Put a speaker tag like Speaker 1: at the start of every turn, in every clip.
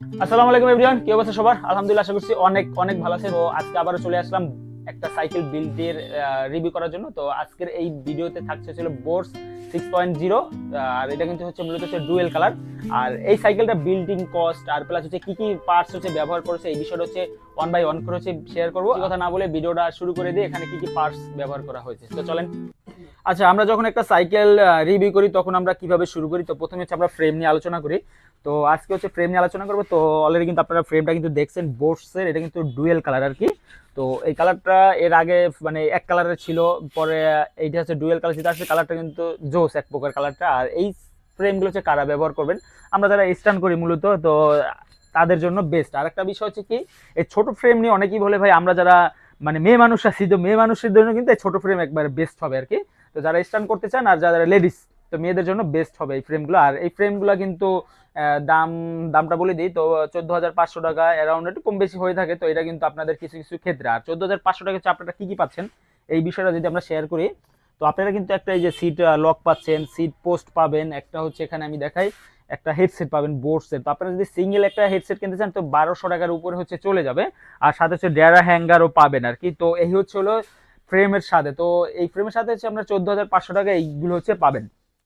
Speaker 1: আসসালামু আলাইকুম এভরিওয়ান কি অবস্থা সবার? আলহামদুলিল্লাহ, আশা করছি অনেক অনেক ভালো আজকে আবারও চলে আসলাম একটা সাইকেল বিল্ডের রিভিউ করার জন্য। তো আজকের এই ভিডিওতে থাকছে ছিল বোর্স সিক্স পয়েন্ট জিরো আর এটা কিন্তু হচ্ছে মূলত হচ্ছে ডুয়েল কালার আর এই সাইকেলটা বিল্ডিং কস্ট আর প্লাস হচ্ছে কি কি পার্টস হচ্ছে ব্যবহার করেছে, এই বিষয়টা হচ্ছে ওয়ান বাই ওয়ান করে হচ্ছে শেয়ার করব। কথা না বলে ভিডিওটা শুরু করে দিয়ে এখানে কি কি পার্টস ব্যবহার করা হয়েছে। তো চলেন আচ্ছা আমরা যখন একটা সাইকেল রিভিউ করি, তখন আমরা কীভাবে শুরু করি? তো প্রথমে হচ্ছে আমরা ফ্রেম নিয়ে আলোচনা করি। তো আজকে হচ্ছে ফ্রেম নিয়ে আলোচনা করব। তো অলরেডি কিন্তু আপনারা ফ্রেমটা কিন্তু দেখছেন বোর্ডসের এটা কিন্তু ডুয়েল কালার আর কি। তো এই কালারটা এর আগে মানে এক কালারের ছিল, পরে এইটা হচ্ছে ডুয়েল কালার যেটা আসছে কালারটা কিন্তু জোস এক প্রকার কালারটা আর এই ফ্রেমগুলো হচ্ছে কারা ব্যবহার করবেন? আমরা যারা স্ট্যান্ড করি মূলত, তো তাদের জন্য বেস্ট আর একটা বিষয় হচ্ছে কি, এই ছোট ফ্রেম নিয়ে অনেকেই বলে, ভাই, আমরা যারা মানে মেয়ে মানুষ আছি, তো মেয়ে মানুষের জন্য কিন্তু এই ছোট ফ্রেম একবার বেস্ট হবে আর কি। তো যারা স্ট্যান্ড করতে চান আর যারা লেডিস, তো মেয়েদের জন্য বেস্ট হবে এই ফ্রেমগুলো আর এই ফ্রেমগুলো কিন্তু দাম, দামটা বলে দিই, তো চোদ্দ হাজার পাঁচশো টাকা অ্যারাউন্ড একটু কম বেশি হয়ে থাকে, তো এটা কিন্তু আপনাদের কিছু কিছু ক্ষেত্রে। আর চোদ্দ হাজার পাঁচশো টাকা হচ্ছে আপনারা কী কী পাচ্ছেন? এই বিষয়টা যদি আমরা শেয়ার করি, তো আপনারা কিন্তু একটা এই যে সিট লক পাচ্ছেন সিট পোস্ট পাবেন, একটা হচ্ছে এখানে আমি দেখাই, একটা হেডসেট পাবেন বোর্ডসের তো আপনারা যদি সিঙ্গেল একটা হেডসেট কিনতে চান, তো বারোশো টাকার উপরে হচ্ছে চলে যাবে, আর সাথে হচ্ছে ডেরা হ্যাঙ্গারও পাবেন আর কি। তো এই হচ্ছে হলো ফ্রেমের সাথে। তো এই ফ্রেমের সাথে হচ্ছে আপনার চোদ্দ হাজার পাঁচশো টাকা এইগুলো হচ্ছে পাবেন।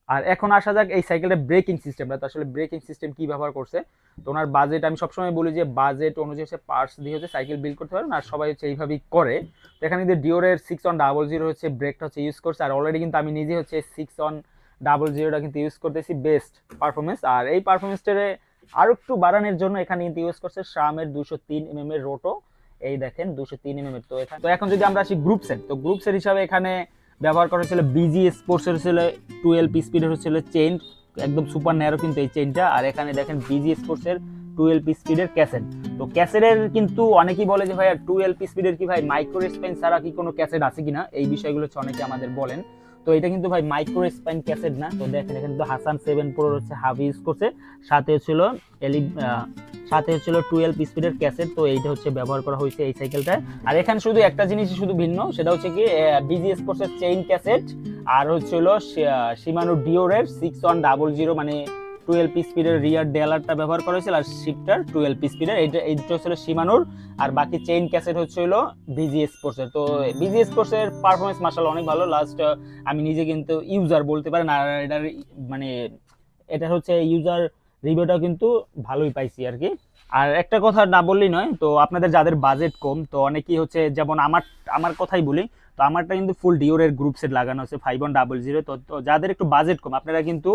Speaker 1: আর এখন আসা যাক এই সাইকেলের ব্রেকিং সিস্টেমটা তো আসলে ব্রেকিং সিস্টেম কী ব্যবহার করছে? তো ওনার বাজেট আমি সবসময় বলি যে বাজেট অনুযায়ী হচ্ছে পার্টস দিয়ে হচ্ছে সাইকেল বিল্ড করতে পারেন আর সবাই হচ্ছে এইভাবেই করে। তো এখানে কিন্তু ডিওরের সিক্স ওয়ান ডাবল জিরো হচ্ছে ব্রেকটা হচ্ছে ইউজ করছে। আর অলরেডি কিন্তু আমি নিজে হচ্ছে সিক্স ওয়ান ডাবল জিরোটা কিন্তু ইউজ করতেছি বেস্ট পারফরমেন্স আর এই পারফরমেন্সটারে আরও একটু বাড়ানোর জন্য এখানে কিন্তু ইউজ করছে শামের দুশো তিন এম এর রোটো এই দেখেন দুশো তিন এম এর তো এখানে। তো এখন যদি আমরা আসি গ্রুপ সেট তো গ্রুপ সেট হিসাবে এখানে ব্যবহার করা হয়েছিল বিজি স্পোর্টসের ছিল টুয়েলভ স্পিডের হচ্ছিল চেইন একদম সুপার ন্যারো কিন্তু এই চেইনটা আর এখানে দেখেন বিজি স্পোর্টসের টুয়েলভ স্পিডের ক্যাসেট তো ক্যাসেটের কিন্তু অনেকেই বলে যে ভাই টুয়েলভ স্পিডের কি ভাই মাইক্রো স্পেন ছাড়া কি কোনো ক্যাসেট আছে কিনা? এই বিষয়গুলো হচ্ছে অনেকে আমাদের বলেন। তো এটা কিন্তু ভাই মাইক্রো স্পাইন ক্যাসেট না। তো দেখেন, এখানে কিন্তু হাসান সেভেন প্রো হচ্ছে হাফ ইউজ করছে। সাথে ছিল এলি সাথে হচ্ছিল টুয়েলভ স্পিডের ক্যাসেট তো এইটা হচ্ছে ব্যবহার করা হয়েছে এই সাইকেলটায় আর এখানে শুধু একটা জিনিস শুধু ভিন্ন, সেটা হচ্ছে কি বিজি স্পোর্টসের চেইন ক্যাসেট আর হচ্ছিল সীমানো ডিওরের সিক্স ওয়ান ডাবল জিরো মানে টুয়েলভ স্পিডের রিয়ার ডেলারটা ব্যবহার করা হয়েছিল আর শিফটার টুয়েলভ স্পিডের এটা এইটা হচ্ছিল সীমানোর। আর বাকি চেইন ক্যাসেট হচ্ছিল বিজি স্পোর্টসের তো বিজি স্পোর্টসের পারফরমেন্স মার্শাল অনেক ভালো। লাস্ট আমি নিজে কিন্তু ইউজার বলতে পারেন, আর এটার মানে এটা হচ্ছে ইউজার রিভিউটাও কিন্তু ভালোই পাইছি আর কি। আর একটা কথা না বললেই নয়, তো আপনাদের যাদের বাজেট কম, তো অনেকেই হচ্ছে যেমন আমার আমার কথাই বলি তো আমারটা কিন্তু ফুল ডিওরের গ্রুপ সেট লাগানো আছে ফাইভ ওয়ান ডাবল জিরো তো যাদের একটু বাজেট কম, আপনারা কিন্তু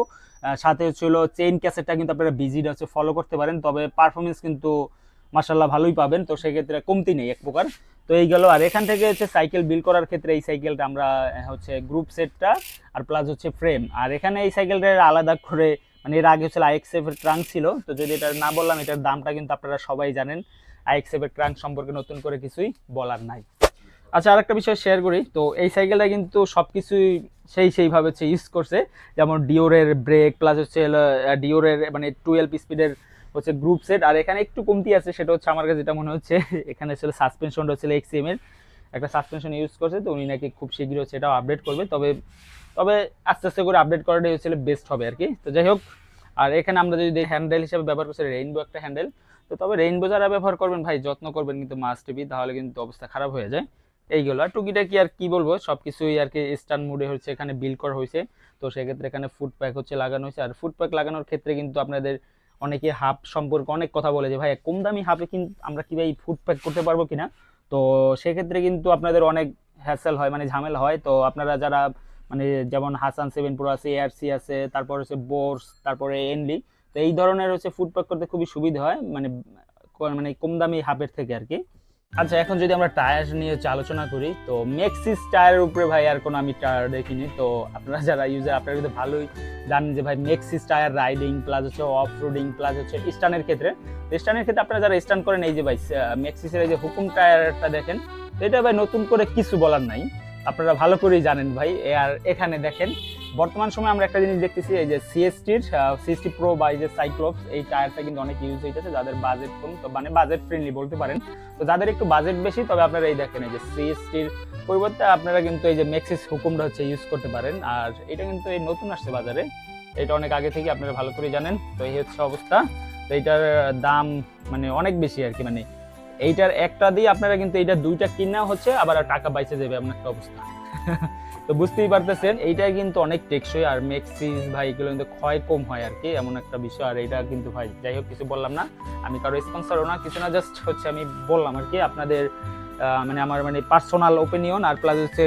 Speaker 1: সাথে হচ্ছিল চেইন ক্যাসেটটা কিন্তু আপনারা বিজিটা হচ্ছে ফলো করতে পারেন। তবে পারফরমেন্স কিন্তু মাসাল্লাহ ভালোই পাবেন। তো সেক্ষেত্রে কমতি নেই এক প্রকার। তো এই গেল, আর এখান থেকে হচ্ছে সাইকেল বিল করার ক্ষেত্রে এই সাইকেলটা আমরা হচ্ছে গ্রুপ সেটটা আর প্লাস হচ্ছে ফ্রেম আর এখানে এই সাইকেলটার আলাদা করে মানে এর আগে হচ্ছে আইএক্সএফ এর ট্রাঙ্ক ছিল। তো যদি এটা না বললাম, এটার দামটা কিন্তু আপনারা সবাই জানেন। আইএক্সএফ এর ট্রাঙ্ক সম্পর্কে নতুন করে কিছুই বলার নাই। আচ্ছা আরেকটা বিষয় শেয়ার করি। তো এই সাইকেলটা কিন্তু সব কিছুই সেই সেইভাবে হচ্ছে ইউজ করছে। যেমন ডিওরের ব্রেক প্লাস হচ্ছে ডিওরের মানে টুয়েলভ স্পিডের হচ্ছে গ্রুপ সেট আর এখানে একটু কমতি আছে, সেটা হচ্ছে আমার কাছে যেটা মনে হচ্ছে, এখানে ছিল সাসপেনশনটা হচ্ছে এক্সিএম এর। একটা সাসপেনশন ইউজ করছে, তো উনি নাকি খুব শীঘ্রই এটাও আপডেট করবে। তবে তবে আস্তে আস্তে করে আপডেট করাটাই হচ্ছে বেস্ট হবে আর কি তো যাই হোক, আর এখানে আমরা যদি হ্যান্ডেল হিসেবে ব্যবহার করছি রেইনবো একটা হ্যান্ডেল তো তবে রেইনবো যারা ব্যবহার করবেন ভাই, যত্ন করবেন কিন্তু মাস্ট বি তাহলে কিন্তু অবস্থা খারাপ হয়ে যায়। এইগুলো। আর টুকিটা কি আর কি বলব সব কিছুই আর কি স্টান মুডে হচ্ছে, এখানে বিল করা হয়েছে। তো সেক্ষেত্রে এখানে ফুড প্যাক হচ্ছে লাগানো হয়েছে। আর ফুড প্যাক লাগানোর ক্ষেত্রে কিন্তু আপনাদের অনেকে হাফ সম্পর্কে অনেক কথা বলে যে ভাই কম দামি হাফে কিন্তু আমরা কি ভাই ফুড প্যাক করতে পারব কিনা? তো সেক্ষেত্রে কিন্তু আপনাদের অনেক হ্যাসেল হয় মানে ঝামেলা হয়। তো আপনারা যারা মানে যেমন হাসান সেভেন প্রো আছে এআরসি আছে, তারপর হচ্ছে বোর্স তারপরে এনলি তো এই ধরনের হচ্ছে ফুড প্যাক করতে খুবই সুবিধা হয় মানে মানে কম দামি হাফের থেকে আর কি। আচ্ছা এখন যদি আমরা টায়ার নিয়ে হচ্ছে আলোচনা করি, তো মেক্সিস টায়ারের উপরে ভাই আর কোনো আমি টায়ার দেখিনি। তো আপনারা যারা ইউজার আপনারা কিন্তু ভালোই জানেন যে ভাই মেক্সিস টায়ার রাইডিং প্লাস হচ্ছে অফ রোডিং প্লাস হচ্ছে স্টানের ক্ষেত্রে। স্টানের ক্ষেত্রে আপনারা যারা স্টান করেন, এই যে ভাই মেক্সিসের এই যে হুকুম টায়ারটা দেখেন, এটা ভাই নতুন করে কিছু বলার নাই। আপনারা ভালো করেই জানেন ভাই। আর এখানে দেখেন বর্তমান সময়ে আমরা একটা জিনিস দেখতেছি, এই যে সিএসটির সিএসটি প্রো বা এই যে সাইক্লোপস এই টায়ারটা কিন্তু অনেক ইউজ হইতেছে, যাদের বাজেট কম, তো মানে বাজেট ফ্রেন্ডলি বলতে পারেন। তো যাদের একটু বাজেট বেশি, তবে আপনারা এই দেখেন, এই যে সিএসটির পরিবর্তে আপনারা কিন্তু এই যে মেক্সিস হুকুমটা হচ্ছে ইউজ করতে পারেন। আর এটা কিন্তু এই নতুন আসছে বাজারে, এটা অনেক আগে থেকে আপনারা ভালো করে জানেন। তো এই হচ্ছে অবস্থা। তো এইটার দাম মানে অনেক বেশি আর কি মানে এইটার একটা দিয়ে আপনারা কিন্তু এইটা দুইটা কিনা হচ্ছে, আবার টাকা বাইচে যাবে এমন একটা অবস্থা। তো বুঝতেই পারতেছেন, এইটাই কিন্তু অনেক টেকসই আর মেক্সিস ভাই, এগুলো কিন্তু ক্ষয় কম হয় আর কি, এমন একটা বিষয়। আর এটা কিন্তু ভাই, যাই হোক, কিছু বললাম না। আমি কারও স্পন্সারও না, কিছু না জাস্ট হচ্ছে আমি বললাম আর কি, আপনাদের মানে আমার মানে পার্সোনাল ওপিনিয়ন আর প্লাস হচ্ছে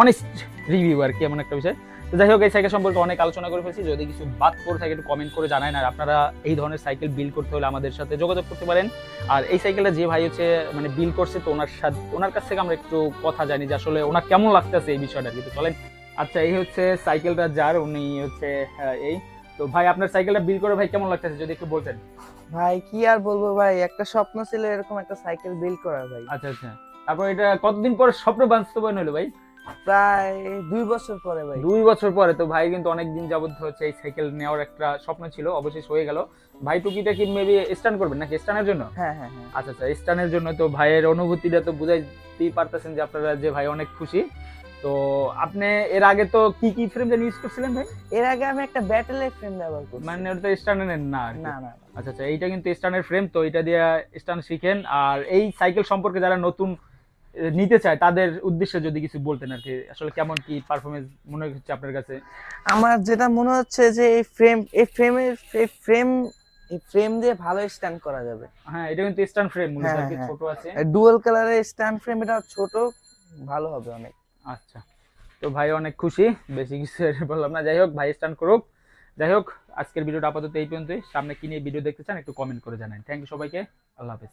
Speaker 1: অনেস্ট রিভিউ আর কি, এমন একটা বিষয়। তো যাই হোক এই সাইকেল সম্পর্কে অনেক আলোচনা করে ফেলছি। যদি কিছু বাদ পড়ে থাকে একটু কমেন্ট করে জানান আর আপনারা এই ধরনের সাইকেল বিল করতে হলে আমাদের সাথে যোগাযোগ করতে পারেন। আর এই সাইকেলটা যে ভাই হচ্ছে মানে বিল করছে তো ওনার সাথে ওনার কাছ থেকে আমরা একটু কথা জানি যে আসলে ওনার কেমন লাগতেছে এই বিষয়টা কিন্তু চলেন আচ্ছা এই হচ্ছে সাইকেলটা যার উনি হচ্ছে এই। তো ভাই আপনার সাইকেলটা বিল করে ভাই কেমন লাগতেছে যদি একটু বলতেন?
Speaker 2: ভাই কি আর বলব ভাই একটা স্বপ্ন ছিল এরকম একটা সাইকেল বিল করার ভাই।
Speaker 1: আচ্ছা আচ্ছা। তারপর এটা কতদিন পর স্বপ্ন বাস্তবায়ন হলো ভাই?
Speaker 2: প্রায় দুই বছর পরে ভাই।
Speaker 1: দুই বছর পরে তো ভাই কিন্তু অনেক দিন যাবত হচ্ছে এই সাইকেল নেওয়ার একটা স্বপ্ন ছিল অবশ্যই হয়ে গেল। ভাই টুকিটা কি মেবি স্ট্যান্ড করবেন নাকি? স্ট্যান্ডের জন্য?
Speaker 2: হ্যাঁ হ্যাঁ হ্যাঁ।
Speaker 1: আচ্ছা আচ্ছা স্ট্যান্ডের জন্য তো ভাইয়ের অনুভূতিটা তো বুঝাইতেই পারতেছেন যে আপনারা যে ভাই অনেক খুশি। তো আপনি এর আগে তো কি কি ফ্রেম যেন ইউজ করছিলেন ভাই?
Speaker 2: এর আগে আমি একটা ব্যাটেলের ফ্রেম ব্যবহার করছি।
Speaker 1: মানে ওটা স্ট্যান্ডার্ডের না
Speaker 2: না না।
Speaker 1: আচ্ছা আচ্ছা এইটা কিন্তু স্ট্যান্ডার্ড ফ্রেম তো এটা দিয়ে স্ট্যান্ড শিখেন। আর এই সাইকেল সম্পর্কে যারা নতুন নিতে চায় তাদের উদ্দেশ্যে যদি কিছু বলতেন আর কি। আসলে কেমন কি পারফরমেন্স মনে হচ্ছে আপনার কাছে?
Speaker 2: আমার যেটা মনে হচ্ছে যে এই ফ্রেম এই ফ্রেমের এই ফ্রেম এই ফ্রেম দিয়ে ভালো স্ট্যান্ড করা যাবে।
Speaker 1: হ্যাঁ এটা কিন্তু স্ট্যান্ড ফ্রেম মূলত আর কি
Speaker 2: হ্যাঁ, হ্যাঁ।
Speaker 1: ছোট আছে।
Speaker 2: ডুয়াল কালারের স্ট্যান্ড ফ্রেম এটা ছোট ভালো হবে অনেক।
Speaker 1: আচ্ছা। তো ভাই অনেক খুশি বেশি কিছু বললাম না। যাই হোক ভাই স্ট্যান্ড করুক। যাই হোক আজকের ভিডিওটা আপাতত এই পর্যন্তই। সামনে কি নিয়ে ভিডিও দেখতে চান একটু কমেন্ট করে জানান। থ্যাংক ইউ সবাইকে। আল্লাহ হাফেজ।